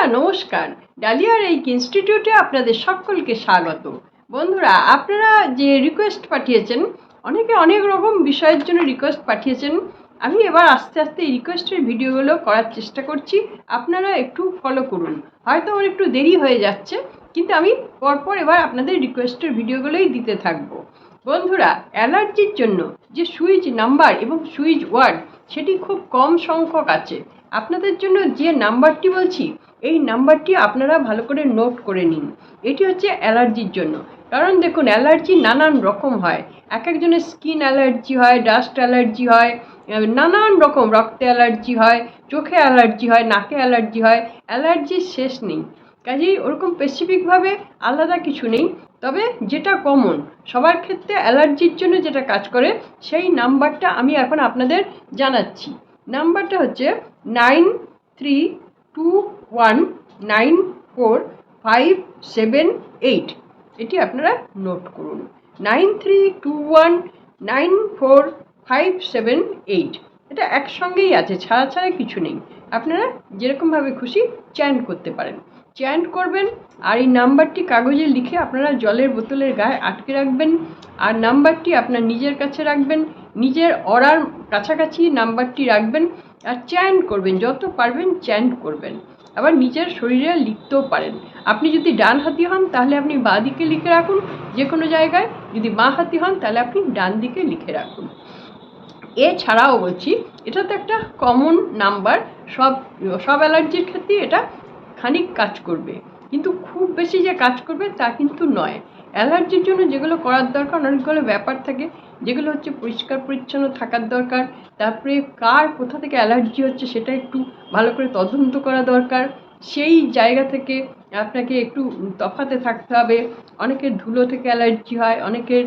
বন্ধুরা, নমস্কার। ডালিয়ার এই ইনস্টিটিউটে আপনাদের সকলকে স্বাগত। বন্ধুরা, আপনারা যে রিকোয়েস্ট পাঠিয়েছেন, অনেকে অনেক রকম বিষয়ের জন্য রিকোয়েস্ট পাঠিয়েছেন। আমি এবার আস্তে আস্তে এই রিকোয়েস্টের ভিডিওগুলো করার চেষ্টা করছি। আপনারা একটু ফলো করুন। হয়তো আমার একটু দেরি হয়ে যাচ্ছে, কিন্তু আমি পরপর এবার আপনাদের রিকোয়েস্টের ভিডিওগুলোই দিতে থাকব। বন্ধুরা, অ্যালার্জির জন্য যে সুইচ নাম্বার এবং সুইচ ওয়ার্ড, সেটি খুব কম সংখ্যক আছে। আপনাদের জন্য যে নাম্বারটি বলছি, এই নাম্বারটি আপনারা ভালো করে নোট করে নিন। এটি হচ্ছে অ্যালার্জির জন্য। কারণ দেখুন, অ্যালার্জি নানান রকম হয়। এক একজনের স্কিন অ্যালার্জি হয়, ডাস্ট অ্যালার্জি হয় নানান রকম রক্তে অ্যালার্জি হয়, চোখে অ্যালার্জি হয়, নাকে অ্যালার্জি হয়, অ্যালার্জির শেষ নেই। কাজেই ওরকম স্পেসিফিকভাবে আলাদা কিছু নেই। তবে যেটা কমন সবার ক্ষেত্রে অ্যালার্জির জন্য যেটা কাজ করে, সেই নাম্বারটা আমি এখন আপনাদের জানাচ্ছি। নাম্বারটা হচ্ছে nine three two one nine four five seven eight. এটি আপনারা নোট করুন। Nine three two one nine four five seven eight. এটা একসঙ্গেই আছে, ছাড়া ছাড়া কিছু নেই। আপনারা যেরকমভাবে খুশি চ্যান্ট করতে পারেন। চ্যান্ট করবেন আর এই নাম্বারটি কাগজে লিখে আপনারা জলের বোতলের গায়ে আটকে রাখবেন। আর নাম্বারটি আপনার নিজের কাছে রাখবেন। নিজের অরার কাছাকাছি নাম্বারটি রাখবেন আর চ্যান্ট করবেন, যত পারবেন চ্যান্ট করবেন। আবার নিজের শরীরে লিখতেও পারেন। আপনি যদি ডান হাতি হন, তাহলে আপনি বাঁ দিকে লিখে রাখুন। যে কোনো জায়গায় যদি বাঁ হাতি হন, তাহলে আপনি ডান দিকে লিখে রাখুন। এছাড়াও বলছি, এটা তো একটা কমন নাম্বার সব সব অ্যালার্জির ক্ষেত্রে এটা খানিক কাজ করবে। কিন্তু খুব বেশি যে কাজ করবে তা কিন্তু নয়। অ্যালার্জির জন্য যেগুলো করার দরকার অনেকগুলো ব্যাপার থাকে। যেগুলো হচ্ছে পরিষ্কার, পরিচ্ছন্ন থাকার দরকার। তারপরে কার কোথা থেকে অ্যালার্জি হচ্ছে সেটা একটু ভালো করে তদন্ত করা দরকার। সেই জায়গা থেকে আপনাকে একটু তফাতে থাকতে হবে। অনেকের ধুলো থেকে অ্যালার্জি হয়, অনেকের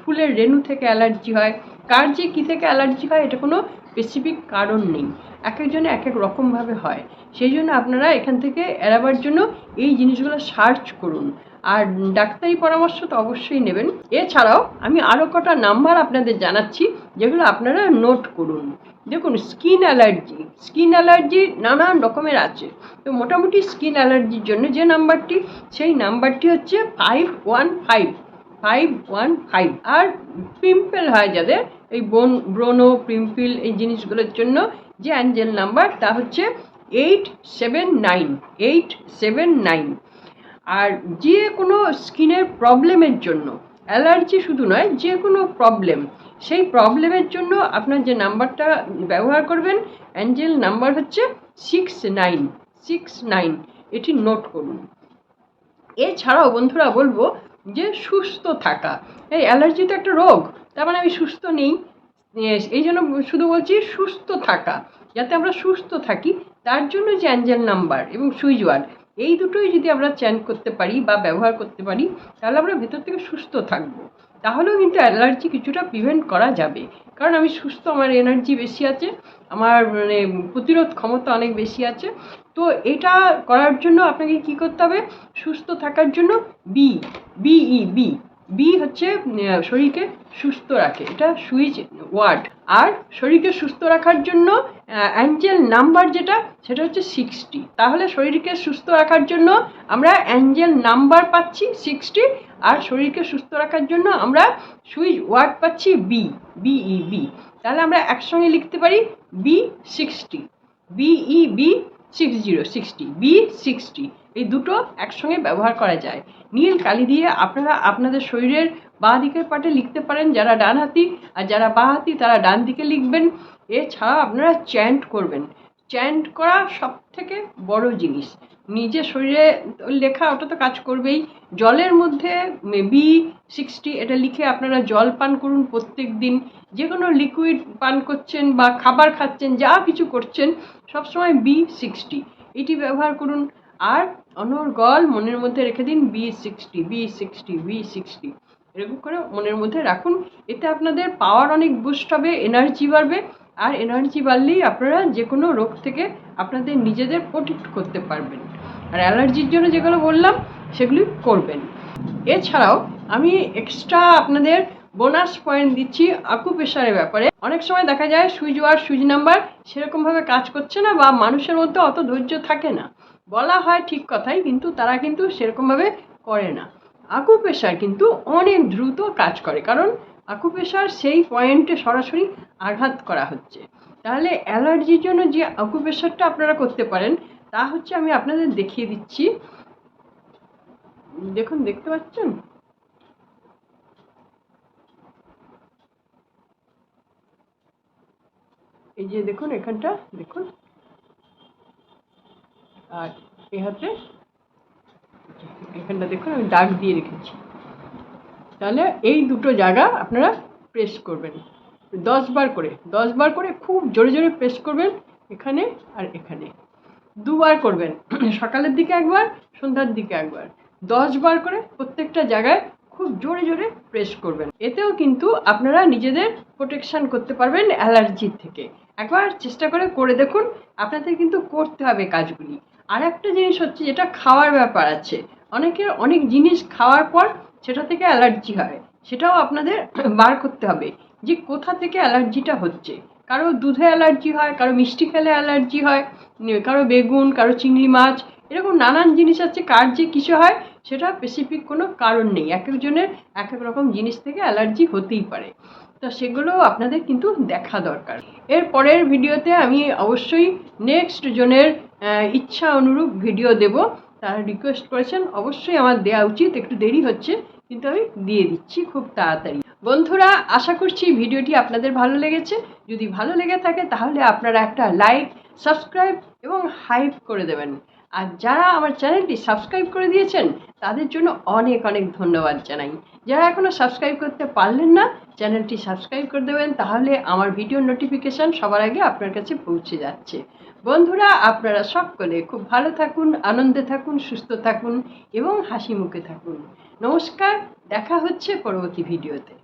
ফুলের রেণু থেকে অ্যালার্জি হয়। কার যে কী থেকে অ্যালার্জি হয় এটা কোনো স্পেসিফিক কারণ নেই। এক একজনে এক এক রকমভাবে হয়। সেই জন্য আপনারা এখান থেকে এড়াবার জন্য এই জিনিসগুলো সার্চ করুন। আর ডাক্তারি পরামর্শ তো অবশ্যই নেবেন। এছাড়াও আমি আরও কটা নাম্বার আপনাদের জানাচ্ছি, যেগুলো আপনারা নোট করুন। দেখুন, স্কিন অ্যালার্জি। স্কিন অ্যালার্জি নানান রকমের আছে। তো মোটামুটি স্কিন অ্যালার্জির জন্য যে নাম্বারটি, সেই নাম্বারটি হচ্ছে five one five five one five আর পিম্পল হয় যাদের, এই বোন ব্রোনো পিম্পল এই জিনিসগুলোর জন্য যে অ্যাঞ্জেল নাম্বার তা হচ্ছে eight seven nine eight seven nine আর যে কোনো স্কিনের প্রবলেমের জন্য, অ্যালার্জি শুধু নয়, যে কোনো প্রবলেম সেই প্রবলেমের জন্য আপনার যে নাম্বারটা ব্যবহার করবেন অ্যাঞ্জেল নাম্বার হচ্ছে সিক্স নাইন সিক্স নাইন এটি নোট করুন। এছাড়াও বন্ধুরা বলব যে সুস্থ থাকা। এই অ্যালার্জি তো একটা রোগ, তার মানে আমি সুস্থ নেই। এই জন্য শুধু বলছি সুস্থ থাকা, যাতে আমরা সুস্থ থাকি, তার জন্য যে অ্যাঞ্জেল নাম্বার এবং সুইচ ওয়ার্ড, এই দুটোই যদি আমরা চ্যান করতে পারি বা ব্যবহার করতে পারি, তাহলে আমরা ভেতর থেকে সুস্থ থাকব। তাহলেও কিন্তু অ্যালার্জি কিছুটা প্রিভেন্ট করা যাবে। কারণ আমি সুস্থ, আমার এনার্জি বেশি আছে, আমার মানে প্রতিরোধ ক্ষমতা অনেক বেশি আছে। তো এটা করার জন্য আপনাকে কি করতে হবে? সুস্থ থাকার জন্য বি বিই বি বি হচ্ছে শরীরকে সুস্থ রাখে। এটা সুইচ ওয়ার্ড। আর শরীরকে সুস্থ রাখার জন্য অ্যাঞ্জেল নাম্বার যেটা, সেটা হচ্ছে সিক্সটি তাহলে শরীরকে সুস্থ রাখার জন্য আমরা অ্যাঞ্জেল নাম্বার পাচ্ছি সিক্সটি আর শরীরকে সুস্থ রাখার জন্য আমরা সুইচ ওয়ার্ড পাচ্ছি বি বিই বি তাহলে আমরা একসঙ্গে লিখতে পারি B sixty B B six zero sixty B sixty এই দুটো একসঙ্গে ব্যবহার করা যায়। নীল কালি দিয়ে আপনারা আপনাদের শরীরের বাঁ দিকের পাটে লিখতে পারেন যারা ডান হাতি আর যারা বাঁ হাতি, তারা ডান দিকে লিখবেন। এছাড়াও আপনারা চ্যান্ট করবেন। চ্যান্ট করা সব থেকে বড় জিনিস। নিজের শরীরে লেখা ওটা তো কাজ করবেই। জলের মধ্যে বি সিক্সটি এটা লিখে আপনারা জল পান করুন প্রত্যেক দিন। যে কোনো লিকুইড পান করছেন বা খাবার খাচ্ছেন, যা কিছু করছেন, সবসময় বি সিক্সটি এটি ব্যবহার করুন। আর অনর্গল মনের মধ্যে রেখে দিন B sixty B sixty B sixty এরকম করে মনের মধ্যে রাখুন। এতে আপনাদের পাওয়ার অনেক বুস্ট হবে এনার্জি বাড়বে। আর এনার্জি বাড়লেই আপনারা যে কোনো রোগ থেকে আপনাদের নিজেদের প্রোটেক্ট করতে পারবেন। আর অ্যালার্জির জন্য যেগুলো বললাম, সেগুলি করবেন। এছাড়াও আমি এক্সট্রা আপনাদের বোনাস পয়েন্ট দিচ্ছি আকু প্রেশারের ব্যাপারে। অনেক সময় দেখা যায়, সুইচ ওয়ার সুইচ নাম্বার সেরকমভাবে কাজ করছে না বা মানুষের মধ্যে অত ধৈর্য থাকে না। বলা হয় ঠিক কথাই, কিন্তু তারা কিন্তু সেরকমভাবে করে না। আকুপ্রেশার কিন্তু অনেক দ্রুত কাজ করে, কারণ আকুপ্রেশার সেই পয়েন্টে সরাসরি আঘাত করা হচ্ছে। তাহলে অ্যালার্জির জন্য যে আকুপ্রেশারটা আপনারা করতে পারেন, তা হচ্ছে আমি আপনাদের দেখিয়ে দিচ্ছি। দেখুন, দেখতে পাচ্ছেন? এই যে দেখুন, এখানটা দেখুন। আর এ হাতে এখানটা দেখুন, আমি দাগ দিয়ে রেখেছি। তাহলে এই দুটো জায়গা আপনারা প্রেস করবেন। দশ বার করে, দশ বার করে খুব জোরে জোরে প্রেস করবেন এখানে আর এখানে। দুবার করবেন, সকালের দিকে একবার, সন্ধ্যার দিকে একবার। দশ বার করে প্রত্যেকটা জায়গায় খুব জোরে জোরে প্রেস করবেন। এতেও কিন্তু আপনারা নিজেদের প্রোটেকশান করতে পারবেন অ্যালার্জির থেকে। একবার চেষ্টা করে করে দেখুন, আপনাদের কিন্তু করতে হবে কাজগুলি। আর একটা জিনিস হচ্ছে যেটা খাওয়ার ব্যাপার আছে। অনেকের অনেক জিনিস খাওয়ার পর সেটা থেকে অ্যালার্জি হয়। সেটাও আপনাদের বার করতে হবে যে কোথা থেকে অ্যালার্জিটা হচ্ছে। কারও দুধে অ্যালার্জি হয়, কারও মিষ্টি খেলে অ্যালার্জি হয় কারও বেগুন, কারও চিংড়ি মাছ, এরকম নানান জিনিস আছে। কার যে কিছু হয় সেটা স্পেসিফিক কোনো কারণ নেই। এক একজনের এক এক রকম জিনিস থেকে অ্যালার্জি হতেই পারে। তো সেগুলো আপনাদের কিন্তু দেখা দরকার। এর পরের ভিডিওতে আমি অবশ্যই নেক্সট জনের ইচ্ছা অনুরূপ ভিডিও দেব। তারা রিকোয়েস্ট করেছেন, অবশ্যই আমার দেওয়া উচিত, একটু দেরি হচ্ছে, কিন্তু আমি দিয়ে দিচ্ছি খুব তাড়াতাড়ি। বন্ধুরা, আশা করছি ভিডিওটি আপনাদের ভালো লেগেছে। যদি ভালো লেগে থাকে, তাহলে আপনারা একটা লাইক সাবস্ক্রাইব এবং হাইপ করে দেবেন। আর যারা আমার চ্যানেলটি সাবস্ক্রাইব করে দিয়েছেন, তাদের জন্য অনেক অনেক ধন্যবাদ জানাই। যারা এখনও সাবস্ক্রাইব করতে পারলেন না, চ্যানেলটি সাবস্ক্রাইব করে দেবেন, তাহলে আমার ভিডিও নোটিফিকেশান সবার আগে আপনার কাছে পৌঁছে যাচ্ছে। বন্ধুরা, আপনারা সকলে খুব ভালো থাকুন, আনন্দে থাকুন, সুস্থ থাকুন এবং হাসি মুখে থাকুন। নমস্কার, দেখা হচ্ছে পরবর্তী ভিডিওতে।